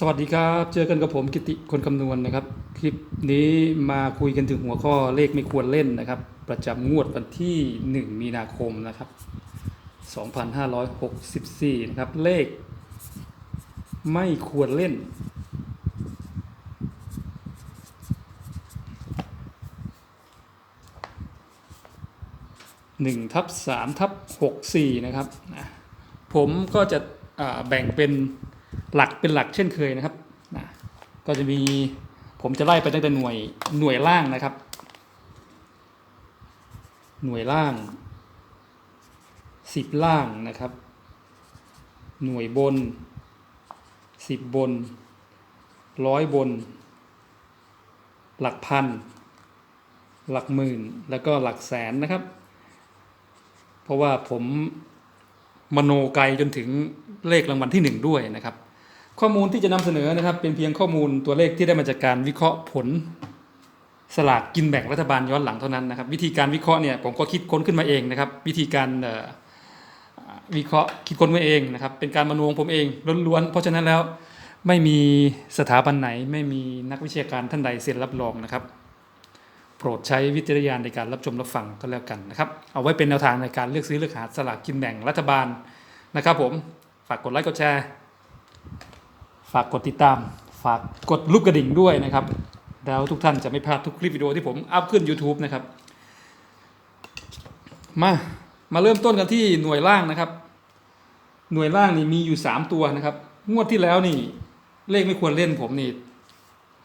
สวัสดีครับ เจอกันกับผมกิติคนคำนวณนะครับ คลิปนี้มาคุยกันถึงหัวข้อเลขไม่ควรเล่นนะครับ ประจำงวดวันที่ 1 มีนาคมนะครับ 2564 นะครับ เลข ไม่ควรเล่น1ทับ3ทับ64นะครับ ผมก็จะแบ่งเป็น หลักเป็นหลักเช่นเคยนะครับนะก็จะมีผมจะไล่ไปตั้งแต่หน่วยหน่วยล่างนะครับ หน่วยล่างสิบล่างนะครับ หน่วยบนสิบบนร้อยบน หลักพัน หลักหมื่น แล้วก็หลักแสนนะครับ เพราะว่าผมมโนไกลจนถึงเลขรางวัลที่หนึ่งด้วยนะครับ ข้อมูลที่จะนำเสนอนะครับเป็นเพียงข้อมูลตัวเลขที่ได้มาจากการวิเคราะห์ผลสลากกินแบ่งรัฐบาลย้อนหลังเท่านั้นนะครับวิธีการวิเคราะห์เนี่ยผมก็คิดค้นขึ้นมาเองนะครับ วิธีการวิเคราะห์คิดค้นมาเองนะครับเป็นการมโนงผมเองล้วนๆเพราะฉะนั้นแล้วไม่มีสถาบันไหน ไม่มีนักวิชาการท่านใดเซ็นรับรองนะครับ โปรดใช้วิจารณญาณในการรับชมรับฟังก็แล้วกันนะครับ เอาไว้เป็นแนวทางในการเลือกซื้อเลือกหาสลากกินแบ่งรัฐบาลนะครับ ผมฝากกดไลค์กดแชร์ ฝากกดติดตาม ฝากกดลูกกระดิ่งด้วยนะครับ แล้วทุกท่านจะไม่พลาดทุกคลิปวิดีโอที่ผมอัพขึ้น YouTube นะครับ มา มาเริ่มต้นกันที่หน่วยล่างนะครับ หน่วยล่างนี่มีอยู่ 3 ตัวนะครับ งวดที่แล้วนี่เลขไม่ควรเล่นผมนี่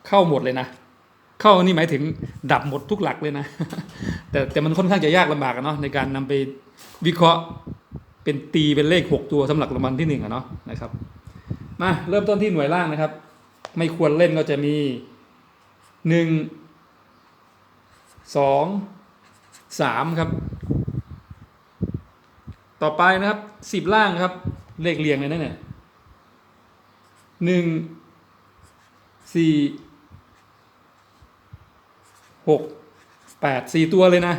เข้าหมดเลยนะ เข้านี่หมายถึงดับหมดทุกหลักเลยนะ แต่แต่มันค่อนข้างจะยากลำบากเนาะในการนำไปวิเคราะห์เป็นตีเป็นเลข 6 ตัวสำหรับรางวัลที่หนึ่งอะเนาะนะครับ มาเริ่มต้นที่หน่วยล่างนะครับ ไม่ควรเล่นก็จะมีหนึ่งสองสามครับ ต่อไปนะครับสิบล่างครับ เลขเรียงเลยนะเนี่ยหนึ่งสี่หกแปดสี่ตัวเลยนะ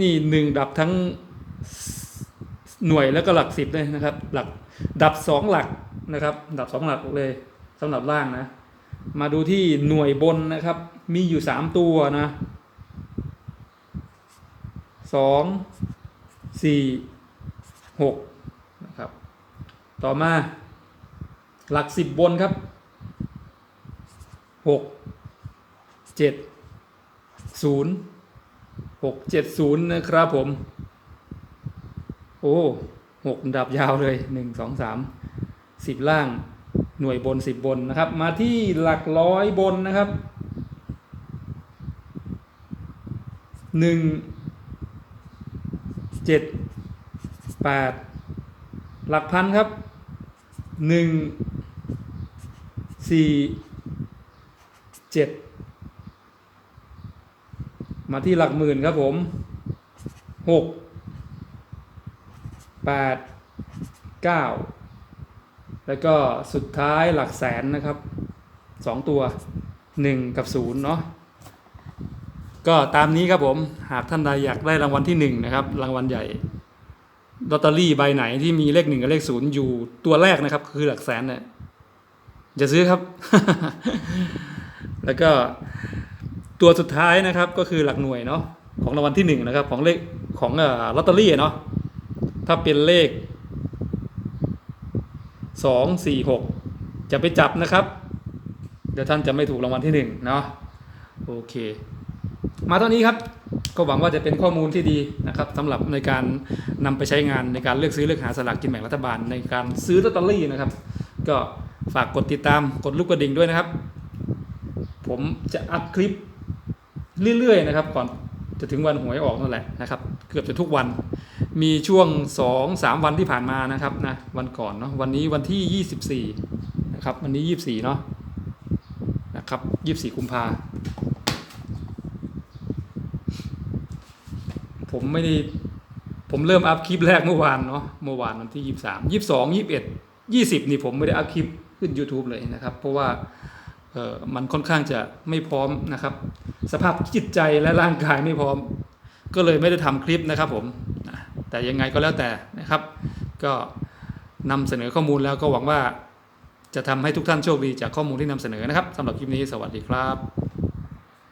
นี่หนึ่งดับทั้ง หน่วยแล้วก็หลักสิบเลยนะครับ หลักดับสองหลักนะครับ ดับสองหลักเลยสำหรับล่างนะ มาดูที่หน่วยบนนะครับ มีอยู่สามตัวนะสองสี่หกนะครับ ต่อมาหลักสิบบนครับหกเจ็ดศูนย์หกเจ็ดศูนย์นะครับผม โอ้หกดับยาวเลยหนึ่งสองสามสิบล่างหน่วยบนสิบบนนะครับ มาที่หลักร้อยบนนะครับหนึ่งเจ็ดแปดหลักพันครับหนึ่งสี่เจ็ดมาที่หลักหมื่นครับผมหก แปดเก้าแล้วก็สุดท้ายหลักแสนนะครับสองตัวหนึ่งกับศูนย์เนาะก็ตามนี้ครับผมหากท่านใดอยากได้รางวัลที่หนึ่งนะครับรางวัลใหญ่ลอตเตอรี่ใบไหนที่มีเลขหนึ่งกับเลขศูนย์อยู่ตัวแรกนะครับ คือหลักแสนเนี่ยจะซื้อครับ แล้วก็ตัวสุดท้ายนะครับก็คือหลักหน่วยเนาะของรางวัลที่หนึ่งนะครับของเลขของลอตเตอรี่เนาะ ถ้าเป็นเลขสองสี่หกจะไปจับนะครับ เดี๋ยวท่านจะไม่ถูกรางวัลที่หนึ่งเนาะโอเค มาเท่านี้ครับ ก็หวังว่าจะเป็นข้อมูลที่ดีนะครับสำหรับในการนำไปใช้งานในการเลือกซื้อเลือกหาสลากกินแบ่งรัฐบาล ในการซื้อลอตเตอรี่นะครับ ก็ฝากกดติดตามกดลูกกระดิ่งด้วยนะครับ ผมจะอัพคลิปเรื่อยๆนะครับ ก่อนจะถึงวันหวยออกนั่นแหละนะครับ เกือบจะทุกวัน มีช่วง 2 3 วันที่ผ่านมานะครับนะวันก่อนเนาะวันนี้วันที่ 24นะครับวันนี้ 24เนาะนะครับ 24กุมภาผมไม่ได้ผมเริ่มอัพคลิปแรกเมื่อวานเนาะเมื่อวานวันที่ 23 22 21 20 นี่ผมไม่ได้อัพคลิปขึ้น YouTube เลยนะครับ เพราะว่าเออมันค่อนข้างจะไม่พร้อมนะครับ สภาพจิตใจและร่างกายไม่พร้อม ก็เลยไม่ได้ทำคลิปนะครับผม แต่ยังไงก็แล้วแต่นะครับ ก็นำเสนอข้อมูลแล้วก็หวังว่าจะทำให้ทุกท่านโชคดีจากข้อมูลที่นำเสนอนะครับสำหรับคลิปนี้สวัสดีครับ